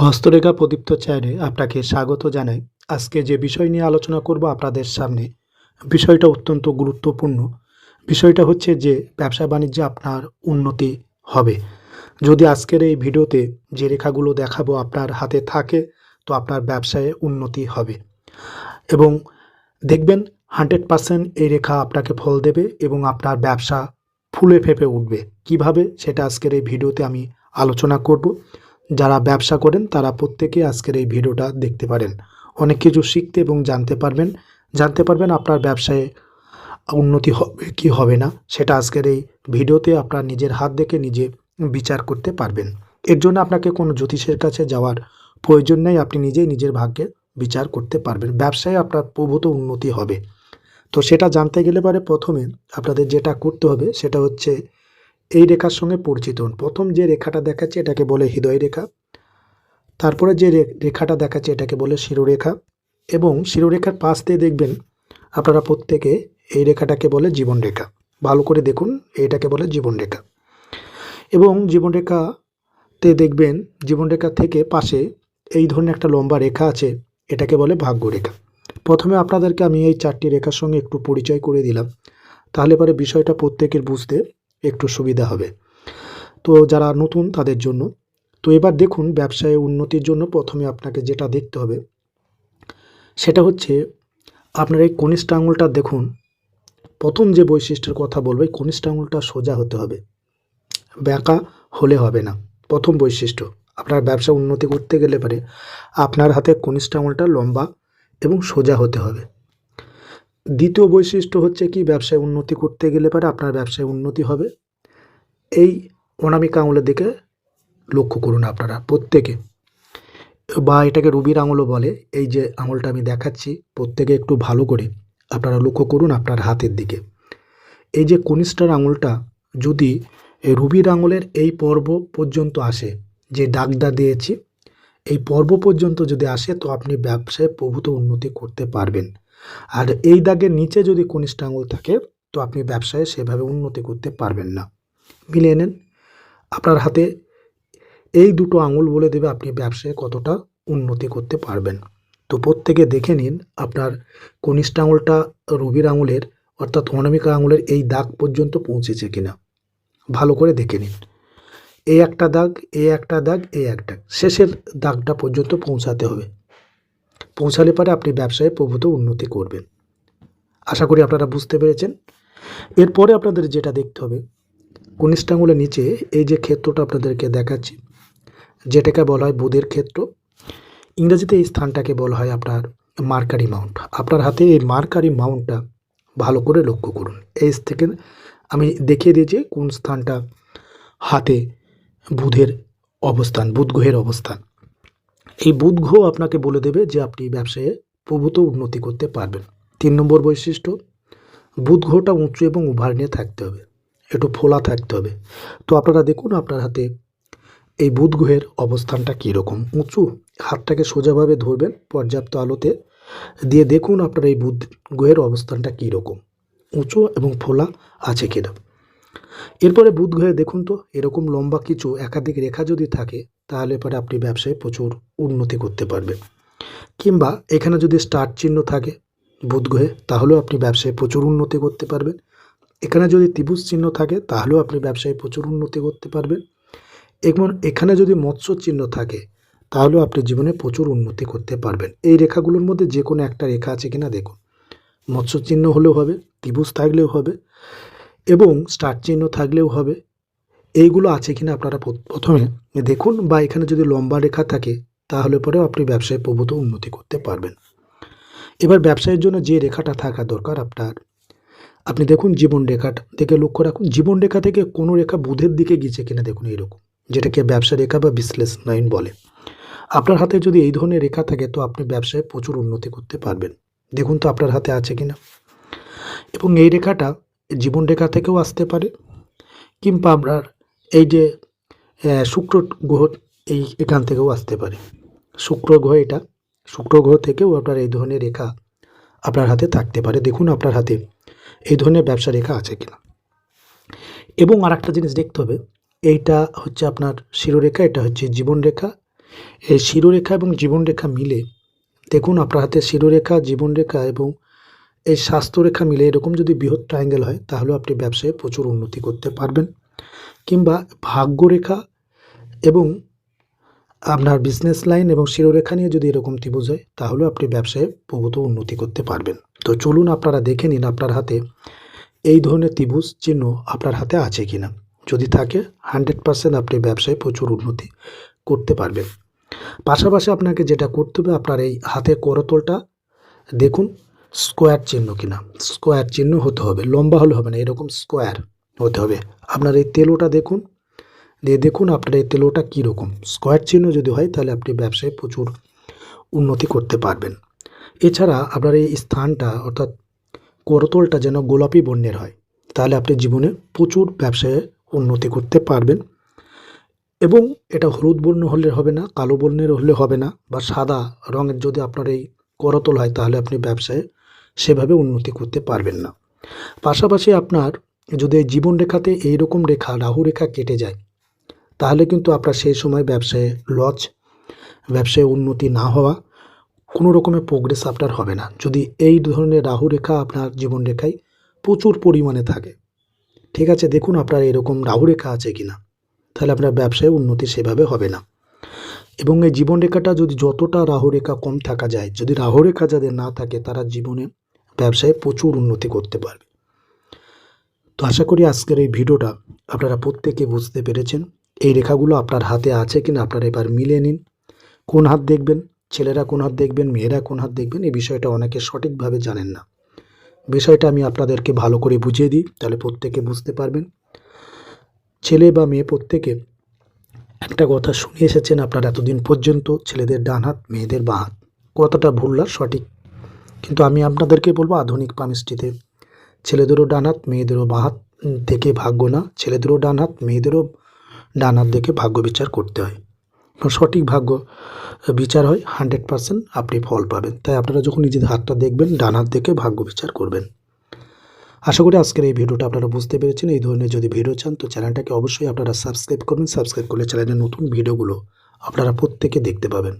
হস্তরেখা প্রদীপ্ত চ্যানেলে আপনাকে স্বাগত জানাই। আজকে যে বিষয় নিয়ে আলোচনা করব আপনাদের সামনে, বিষয়টা অত্যন্ত গুরুত্বপূর্ণ। বিষয়টা হচ্ছে যে ব্যবসা বাণিজ্যে আপনার উন্নতি হবে। যদি আজকের এই ভিডিওতে যে রেখাগুলো দেখাবো আপনার হাতে থাকে, তো আপনার ব্যবসায় উন্নতি হবে। এবং দেখবেন হান্ড্রেড পার্সেন্ট এই রেখা আপনাকে ফল দেবে এবং আপনার ব্যবসা ফুলে ফেপে উঠবে। কীভাবে? সেটা আজকের এই ভিডিওতে আমি আলোচনা করব। যারা ব্যবসা করেন, তারা প্রত্যেকে আজকের এই ভিডিওটা দেখতে পারেন। অনেক কিছু শিখতে এবং জানতে পারবেন। জানতে পারবেন আপনার ব্যবসায় উন্নতি হবে কি হবে না, সেটা আজকের এই ভিডিওতে আপনার নিজের হাত দেখে নিজে বিচার করতে পারবেন। এর জন্য আপনাকে কোনো জ্যোতিষের কাছে যাওয়ার প্রয়োজন নেই, আপনি নিজেই নিজের ভাগ্যে বিচার করতে পারবেন। ব্যবসায় আপনার প্রভূত উন্নতি হবে। তো সেটা জানতে গেলে পরে প্রথমে আপনাদের যেটা করতে হবে, সেটা হচ্ছে এই রেখার সঙ্গে পরিচিত। হন প্রথম যে রেখাটা দেখাচ্ছে এটাকে বলে হৃদয় রেখা। তারপরে যে রেখাটা দেখাচ্ছে এটাকে বলে শিরোরেখা। এবং শিরোরেখার পাশ দিয়ে দেখবেন আপনারা প্রত্যেকে এই রেখাটাকে বলে জীবনরেখা ভালো করে দেখুন এইটাকে বলে জীবনরেখা এবং জীবনরেখাতে দেখবেন জীবনরেখা থেকে পাশে এই ধরনের একটা লম্বা রেখা আছে, এটাকে বলে ভাগ্যরেখা প্রথমে আপনাদেরকে আমি এই চারটি রেখার সঙ্গে একটু পরিচয় করে দিলাম। তাহলে পরে বিষয়টা প্রত্যেকের বুঝতে একটু সুবিধা হবে। তো যারা নতুন তাদের জন্য। তো এবার দেখুন ব্যবসায় উন্নতির জন্য প্রথমে আপনাকে যেটা দেখতে হবে, সেটা হচ্ছে আপনার এই কনিষ্ঠ আঙুলটা দেখুন। প্রথম যে বৈশিষ্ট্যের কথা বলব, এই কনিষ্ঠ আঙুলটা সোজা হতে হবে। ব্যাকা হলে হবে না। প্রথম বৈশিষ্ট্য, আপনার ব্যবসা উন্নতি করতে গেলে পারে আপনার হাতে কনিষ্ঠ আঙুলটা লম্বা এবং সোজা হতে হবে। দ্বিতীয় বৈশিষ্ট্য হচ্ছে কি, ব্যবসায় উন্নতি করতে গেলে পারে আপনার ব্যবসায় উন্নতি হবে। এই অনামিকা আঙুলের দিকে লক্ষ্য করুন আপনারা প্রত্যেকে। বা এটাকে রুবির আঙুলও বলে, এই যে আঙুলটা আমি দেখাচ্ছি, প্রত্যেকে একটু ভালো করে আপনারা লক্ষ্য করুন আপনার হাতের দিকে। এই যে কনিষ্ঠার আঙুলটা, যদি রুবির আঙুলের এই পর্ব পর্যন্ত আসে, যে দাগটা দিয়েছি, এই পর্ব পর্যন্ত যদি আসে, তো আপনি ব্যবসায় প্রভূত উন্নতি করতে পারবেন। আর এই দাগের নিচে যদি কনিষ্ঠ আঙুল থাকে, তো আপনি ব্যবসায় সেভাবে উন্নতি করতে পারবেন না। মিলিয়ে নেন, আপনার হাতে এই দুটো আঙুল বলে দেবে আপনি ব্যবসায় কতটা উন্নতি করতে পারবেন। তো প্রত্যেকে দেখে নিন আপনার কনিষ্ঠ আঙুলটা রবির আঙুলের, অর্থাৎ অনামিকা আঙুলের এই দাগ পর্যন্ত পৌঁছেছে কিনা। ভালো করে দেখে নিন। এই একটা দাগ এই একটা দাগ এই এক দাগ। শেষের দাগটা পর্যন্ত পৌঁছাতে হবে। পৌঁছালে পারে আপনি ব্যবসায় প্রভূত উন্নতি করবেন। আশা করি আপনারা বুঝতে পেরেছেন। এরপরে আপনাদের যেটা দেখতে হবে কনিষ্ঠ আঙুলের নিচে এই যে ক্ষেত্রটা আপনাদেরকে দেখাচ্ছি, যেটাকে বলা হয় বুধের ক্ষেত্র। ইংরেজিতে এই স্থানটাকে বলা হয় আপনার মার্কারি মাউন্ট। আপনার হাতে এই মার্কারি মাউন্টটা ভালো করে লক্ষ্য করুন। এই থেকে আমি দেখিয়ে দিয়েছি কোন স্থানটা হাতে বুধের অবস্থান, বুধ গ্রহের অবস্থান। এই বুধ গ্রহ আপনাকে বলে দেবে যে আপনি ব্যবসায়ে প্রভূত উন্নতি করতে পারবেন। তিন নম্বর বৈশিষ্ট্য বুধ গ্রহটা উঁচু এবং উভার নিয়ে থাকতে হবে। একটু ফোলা থাকতে হবে। তো আপনারা দেখুন আপনার হাতে এই বুধ গ্রহের অবস্থানটা কীরকম। উঁচু, হাতটাকে সোজাভাবে ধরবেন পর্যাপ্ত আলোতে। দিয়ে দেখুন আপনার এই বুধ গ্রহের অবস্থানটা কীরকম। উঁচু এবং ফোলা আছে কিনা। এরপরে বুধ গ্রহে দেখুন তো, এরকম লম্বা কিছু একাধিক রেখা যদি থাকে, তাহলে পরে আপনি ব্যবসায় প্রচুর উন্নতি করতে পারবেন। কিংবা এখানে যদি স্টার চিহ্ন থাকে বুধ গ্রহে, তাহলেও আপনি ব্যবসায় প্রচুর উন্নতি করতে পারবেন। এখানে যদি ত্রিভুজ চিহ্ন থাকে, তাহলেও আপনি ব্যবসায় প্রচুর উন্নতি করতে পারবেন। এবং এখানে যদি মৎস্য চিহ্ন থাকে, তাহলেও আপনি জীবনে প্রচুর উন্নতি করতে পারবেন। এই রেখাগুলোর মধ্যে যে কোনো একটা রেখা আছে কিনা দেখুন। মৎস্য চিহ্ন হলেও হবে, ত্রিভুজ থাকলেও হবে। এবং স্টার চিহ্ন থাকলেও হবে। এইগুলো আছে কিনা আপনারা প্রথমে দেখুন বা এখানে যদি লম্বা রেখা থাকে, তাহলে পরেও আপনি ব্যবসায় প্রভূত উন্নতি করতে পারবেন। এবার ব্যবসায়ের জন্য যে রেখাটা থাকা দরকার আপনার। আপনি দেখুন জীবন রেখাটা থেকে লক্ষ্য রাখুন, জীবন রেখা থেকে কোনো রেখা বুধের দিকে গিয়েছে কিনা দেখুন এরকম যেটাকে ব্যবসা রেখা বা বিশ্লেষণ লাইন বলে। আপনার হাতে যদি এই ধরনের রেখা থাকে, তো আপনি ব্যবসায় প্রচুর উন্নতি করতে পারবেন। দেখুন তো আপনার হাতে আছে কিনা। এবং এই রেখাটা জীবন রেখা থেকেও আসতে পারে। কিংবা আপনার এই যে শুক্র গ্রহ এই এখান থেকেও আসতে পারে। শুক্র গ্রহ এটা। শুক্র গ্রহ থেকেও আপনার এই ধরনের রেখা আপনার হাতে থাকতে পারে। দেখুন আপনার হাতে এই ধরনের ব্যবসা রেখা আছে কিনা। এবং আর একটা জিনিস দেখতে হবে, এইটা হচ্ছে আপনার শিরোরেখা, এটা হচ্ছে জীবনরেখা। এই শিরোরেখা এবং জীবনরেখা মিলে দেখুন আপনার হাতে শিরোরেখা, জীবনরেখা এবং এই স্বাস্থ্যরেখা মিলে এরকম যদি বৃহৎ ট্রায়াঙ্গেল হয় তাহলে আপনি ব্যবসায় প্রচুর উন্নতি করতে পারবেন। কিংবা ভাগ্যরেখা এবং আপনার বিজনেস লাইন এবং শিরোরেখা নিয়ে যদি এরকম ত্রিভুজ হয় তাহলেও আপনি ব্যবসায় প্রভূত উন্নতি করতে পারবেন। তো চলুন আপনারা দেখে নিন আপনার হাতে এই ধরনের ত্রিভুজ চিহ্ন আপনার হাতে আছে কিনা। যদি থাকে হান্ড্রেড পার্সেন্ট আপনি ব্যবসায় প্রচুর উন্নতি করতে পারবেন। পাশাপাশি আপনাকে যেটা করতে হবে, আপনার এই হাতে করতলটা দেখুন। স্কোয়ার চিহ্ন কিনা? স্কোয়ার চিহ্ন হতে হবে, লম্বা হলে হবে না, এরকম স্কোয়ার হতে হবে। আপনার এই তেলোটা দেখুন, দিয়ে দেখুন আপনার এই তেলোটা কীরকম। স্কোয়ার চিহ্ন যদি হয়, তাহলে আপনি ব্যবসায় প্রচুর উন্নতি করতে পারবেন। এছাড়া আপনার এই স্থানটা, অর্থাৎ করতলটা যেন গোলাপি বর্ণের হয়, তাহলে আপনি জীবনে প্রচুর ব্যবসায় উন্নতি করতে পারবেন। এবং এটা হলুদ বর্ণ হলে হবে না, কালো বর্ণের হলে হবে না, বা সাদা রঙের যদি আপনার এই করতল হয়, তাহলে আপনি ব্যবসায় সেভাবে উন্নতি করতে পারবেন না। পাশাপাশি আপনার যদি জীবন রেখাতে এইরকম রেখা, রাহু রেখা কেটে যায়, তাহলে কিন্তু আপনার সেই সময় ব্যবসায় লজ ব্যবসায় উন্নতি না হওয়া কোনো রকমের প্রোগ্রেস আপনার হবে না। যদি এই ধরনের রাহু রেখা আপনার জীবন রেখায় প্রচুর পরিমাণে থাকে, ঠিক আছে? দেখুন আপনার এরকম রাহু রেখা আছে কি না তাহলে আপনার ব্যবসায় উন্নতি সেভাবে হবে না। এবং এই জীবন রেখাটা যদি যতটা রাহু রেখা কম থাকা যায়, যদি রাহু রেখা যাদের না থাকে, তারা জীবনে ব্যবসায় প্রচুর উন্নতি করতে পারবে। তো আশা করি আজকের এই ভিডিওটা আপনারা প্রত্যেকে বুঝতে পেরেছেন। এই রেখাগুলো আপনার হাতে আছে কিনা আপনারা এবার মিলে নিন। কোন হাত দেখবেন? ছেলেরা কোন হাত দেখবেন? মেয়েরা কোন হাত দেখবেন? এই বিষয়টা অনেকে সঠিকভাবে জানেন না। বিষয়টা আমি আপনাদেরকে ভালো করে বুঝিয়ে দিই, তাহলে প্রত্যেকে বুঝতে পারবেন। ছেলে বা মেয়ে প্রত্যেকে একটা কথা শুনে এসেছেন আপনারা এতদিন পর্যন্ত, ছেলেদের ডান হাত, মেয়েদের বাঁ হাত। কতটা ভুল আর সঠিক কিন্তু আমি আপনাদেরকে বলব আধুনিক পামিস্ট্রিতে ছেলেদেরও ডান হাত, মেয়েদেরও বাঁ হাত দেখে ভাগ্য না। ছেলেদেরও ডান হাত, মেয়েদেরও ডান হাত দেখে ভাগ্য বিচার করতে হয়। সঠিক ভাগ্য বিচার হয়, হান্ড্রেড পার্সেন্ট আপনি ফল পাবেন। তাই আপনারা যখন নিজেদের হাতটা দেখবেন, ডান হাত দেখে ভাগ্য বিচার করবেন। আশা করি আজকের এই ভিডিওটা আপনারা বুঝতে পেরেছেন। এই ধরনের যদি ভিডিও চান, তো চ্যানেলটাকে অবশ্যই আপনারা সাবস্ক্রাইব করবেন সাবস্ক্রাইব করলে চ্যানেলের নতুন ভিডিওগুলো আপনারা প্রত্যেকে দেখতে পাবেন।